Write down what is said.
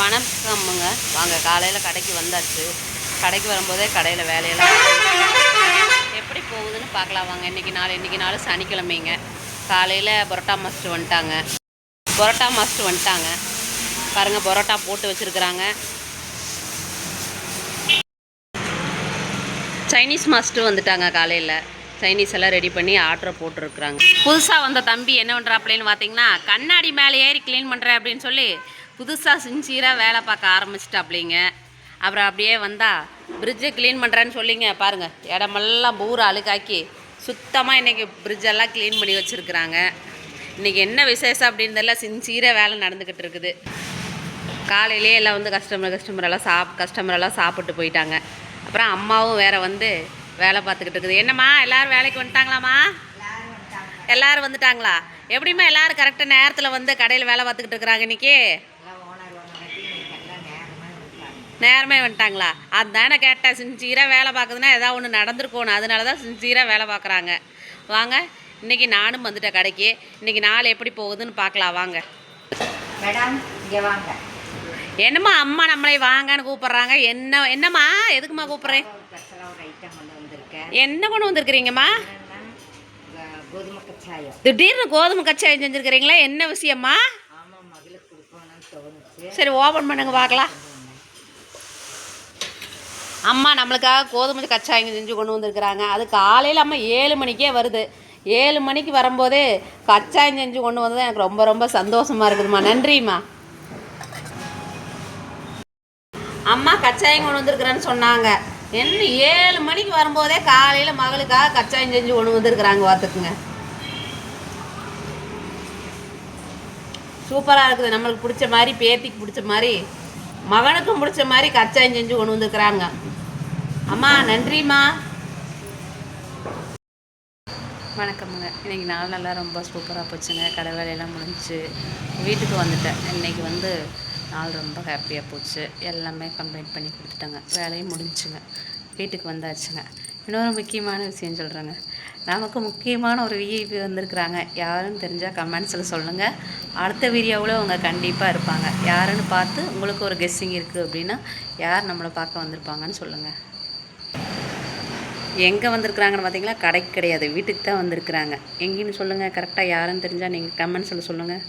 வணக்கம்ங்க. வாங்க காலையில் கடைக்கு வந்தாச்சு. கடைக்கு வரும்போதே கடையில் வேலையெல்லாம் எப்படி போகுதுன்னு பார்க்கலாம் வாங்க. இன்றைக்கி நாள் இன்றைக்கி நாள் சனிக்கிழமைங்க. காலையில் பரோட்டா மாஸ்டர் வந்துட்டாங்க. பரோட்டா மாஸ்டர் வந்துட்டாங்க. பாருங்கள் பரோட்டா போட்டு வச்சுருக்குறாங்க. சைனீஸ் மாஸ்டர் வந்துட்டாங்க காலையில். சைனீஸ் எல்லாம் ரெடி பண்ணி ஆர்டரை போட்டிருக்குறாங்க. புதுசாக வந்த தம்பி என்ன பண்ணுறாப்லேன்னு பார்த்தீங்கன்னா கண்ணாடி மேலே ஏறி க்ளீன் பண்ணுறேன் அப்படின்னு சொல்லி புதுசாக சின்சியராக வேலை பார்க்க ஆரம்பிச்சிட்டாப்லிங்க. அப்புறம் அப்படியே வந்தால் பிரிட்ஜை க்ளீன் பண்ணுறேன்னு சொல்லிங்க பாருங்கள் இடமெல்லாம் பூரா அழுக்காக்கி சுத்தமாக இன்றைக்கி பிரிட்ஜெல்லாம் க்ளீன் பண்ணி வச்சுருக்குறாங்க. இன்றைக்கி என்ன விசேஷம் அப்படின்னு தெரியல சின்சியராக வேலை நடந்துக்கிட்டு இருக்குது. காலையிலே எல்லாம் வந்து கஸ்டமர் கஸ்டமர் எல்லாம் சாப் கஸ்டமர் எல்லாம் சாப்பிட்டு போயிட்டாங்க. அப்புறம் அம்மாவும் வேற வந்து வேலை பார்த்துக்கிட்டு இருக்குது. என்னம்மா எல்லோரும் வேலைக்கு வந்துட்டாங்களாம்மா? எல்லாரும் வந்துட்டாங்களா? எப்படிம்மா எல்லோரும் கரெக்டாக நேரத்தில் வந்து கடையில் வேலை பார்த்துக்கிட்டு இருக்கிறாங்க இன்றைக்கி நேரமே வந்துட்டாங்களா? அதானே கேட்டேன். சின்சியராக வேலை பார்க்குதுன்னா ஏதாவது ஒன்று நடந்திருக்கணும் அதனால தான் சின்சியராக வேலை பார்க்குறாங்க. வாங்க இன்னைக்கு நானும் வந்துட்டேன் கடைக்கு. இன்னைக்கு நாள் எப்படி போகுதுன்னு பார்க்கலாம். வாங்க. மேடம் இங்கே வாங்க. என்னம்மா அம்மா நம்மளை வாங்கன்னு கூப்பிட்றாங்க. என்ன என்னம்மா எதுக்கும்மா கூப்பிட்றேன் என்ன கொண்டு வந்திருக்கிறீங்கம்மா? திடீர்னு கோதுமை கச்சாயம் செஞ்சுருக்கிறீங்களா என்ன விஷயம்மா? சரி ஓப்பன் பண்ணுங்க பார்க்கலாம். அம்மா நம்மளுக்காக கோதுமை கச்சாயம் செஞ்சு கொண்டு வந்திருக்கிறாங்க. அது காலையில் அம்மா ஏழு மணிக்கே வருது. ஏழு மணிக்கு வரும்போதே கச்சாயம் செஞ்சு கொண்டு வந்தது எனக்கு ரொம்ப ரொம்ப சந்தோஷமாக இருக்குதும்மா. நன்றிம்மா. அம்மா கச்சாயம் கொண்டு வந்திருக்கிறேன்னு சொன்னாங்க. என்ன ஏழு மணிக்கு வரும்போதே காலையில் மகளுக்காக கச்சாயம் செஞ்சு கொண்டு வந்திருக்கிறாங்க பார்த்துக்குங்க. சூப்பராக இருக்குது. நம்மளுக்கு பிடிச்ச மாதிரி பேத்திக்கு பிடிச்ச மாதிரி மகனுக்கும் பிடிச்ச மாதிரி கச்சாயம் செஞ்சு கொண்டு வந்திருக்கிறாங்க. அம்மா நன்றிம்மா. வணக்கம்ங்க. இன்றைக்கி நாள் நல்லா ரொம்ப சூப்பராக போச்சுங்க. கடை வேலையெல்லாம் முடிஞ்சுச்சு வீட்டுக்கு வந்துட்டேன். இன்றைக்கி வந்து நாள் ரொம்ப ஹாப்பியாக போச்சு. எல்லாமே கம்ப்ளைண்ட் பண்ணி கொடுத்துட்டேங்க. வேலையும் முடிஞ்சுங்க. வீட்டுக்கு வந்தாச்சுங்க. இன்னொரு முக்கியமான விஷயம் சொல்கிறேங்க நமக்கு முக்கியமான ஒரு விஐபி வந்திருக்கிறாங்க. யாருன்னு தெரிஞ்சால் கமெண்ட்ஸில் சொல்லுங்கள் அடுத்த வீடியோவில் அவங்க கண்டிப்பாக இருப்பாங்க. யாருன்னு பார்த்து உங்களுக்கு ஒரு கெஸ்ஸிங் இருக்குது அப்படின்னா யார் நம்மளை பார்க்க வந்திருப்பாங்கன்னு சொல்லுங்கள் எங்கே வந்திருக்கிறாங்கன்னு பார்த்தீங்களா கடைக்கு கிடையாது. வீட்டுக்கு தான் வந்திருக்கிறாங்க. எங்கேன்னு சொல்லுங்கள் கரெக்டாக யாருன்னு தெரிஞ்சால் நீங்கள் கமெண்ட்ஸில் சொல்லுங்கள்